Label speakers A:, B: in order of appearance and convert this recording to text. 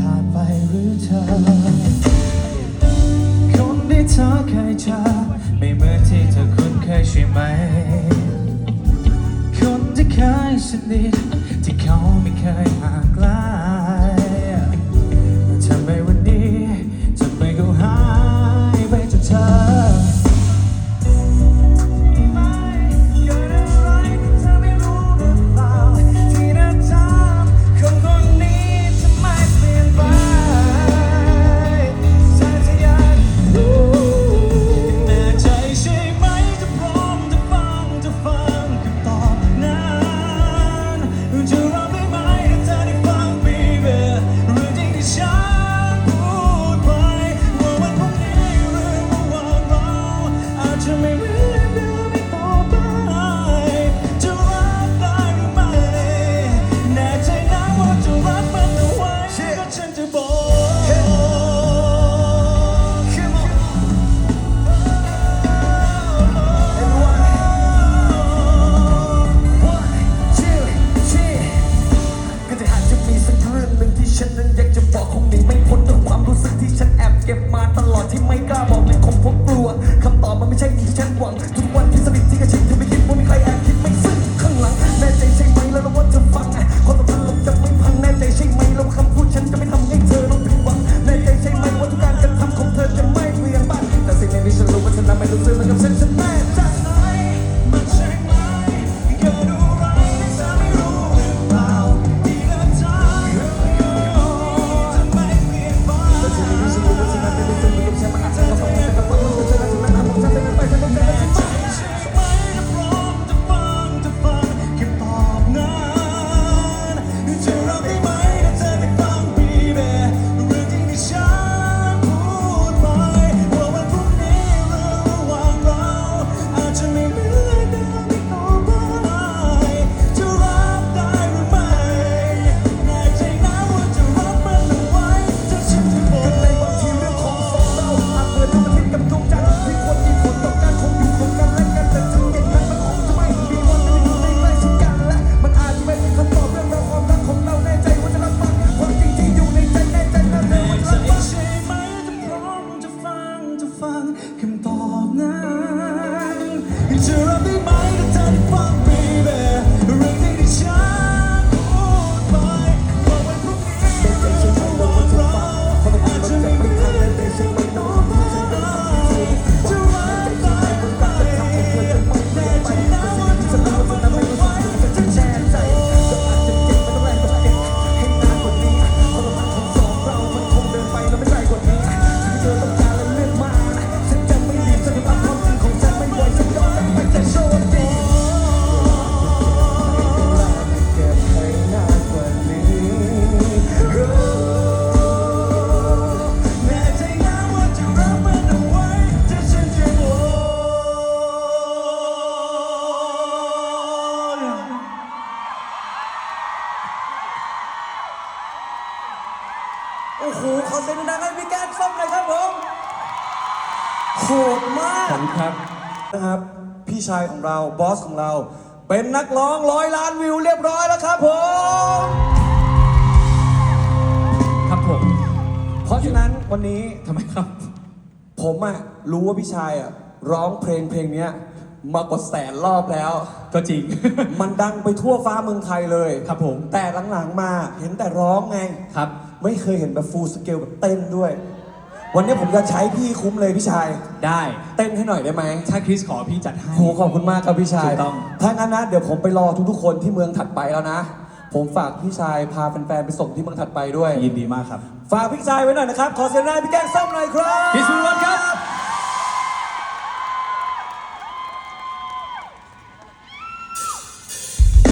A: ขาดไปหรือเธอ คนที่เธอเคยเจอไม่เหมือน
B: ที่เธอคุ้นเคยใช่ไหม คนที่เคยสนิทที่เขา
A: ไม่เค
B: ย ไม่ใช่
A: หนีที่ฉันหวังทุกวัน
B: ที่สนิทที่ก หขอเสียงดังให้พี่แก้มส้มเลยครับผมโหดมาก
C: ขอบคุณครับ
B: นะครับ พี่ชายของเราบอสของเรา เป็นนักร้องร้อยล้านวิวเรียบร้อยแล้วครับผม
C: ครับผม
B: เพราะฉะนั้นวันนี้
C: ทำไมครับ
B: ผมอะรู้ว่าพี่ชายอะร้องเพลงเพลงนี้ มากดแสนรอบแล้ว
C: ก็จริง
B: มันดังไปทั่วฟ้าเมืองไทยเลย
C: ครับผม
B: แต่หลังๆมาเห็นแต่ร้องไง
C: ครับ
B: ไม่เคยเห็นแบบฟูลสเกลแบบเต้นด้วย วันนี้ผมจะใช้พี่คุ้มเลยพี่ชาย
C: ได้
B: เต้นให้หน่อยได้ไหม
C: ถ้าคริสขอพี่จัดให้
B: โหขอบคุณมากครับพี่ชาย
C: ถูกต้อง
B: ถ้างั้นนะเดี๋ยวผมไปรอทุกๆคนที่เมืองถัดไปแล้วนะ ผมฝากพี่ชายพาแฟนๆไปส่งที่เมืองถัดไปด้วย
C: ยินดีมากครับ
B: ฝากพี่ชายไว้หน่อยนะครับ ขอเสียงหน้าพี่แก้งส้มหน่อยครับ
C: คริสบุวันครับ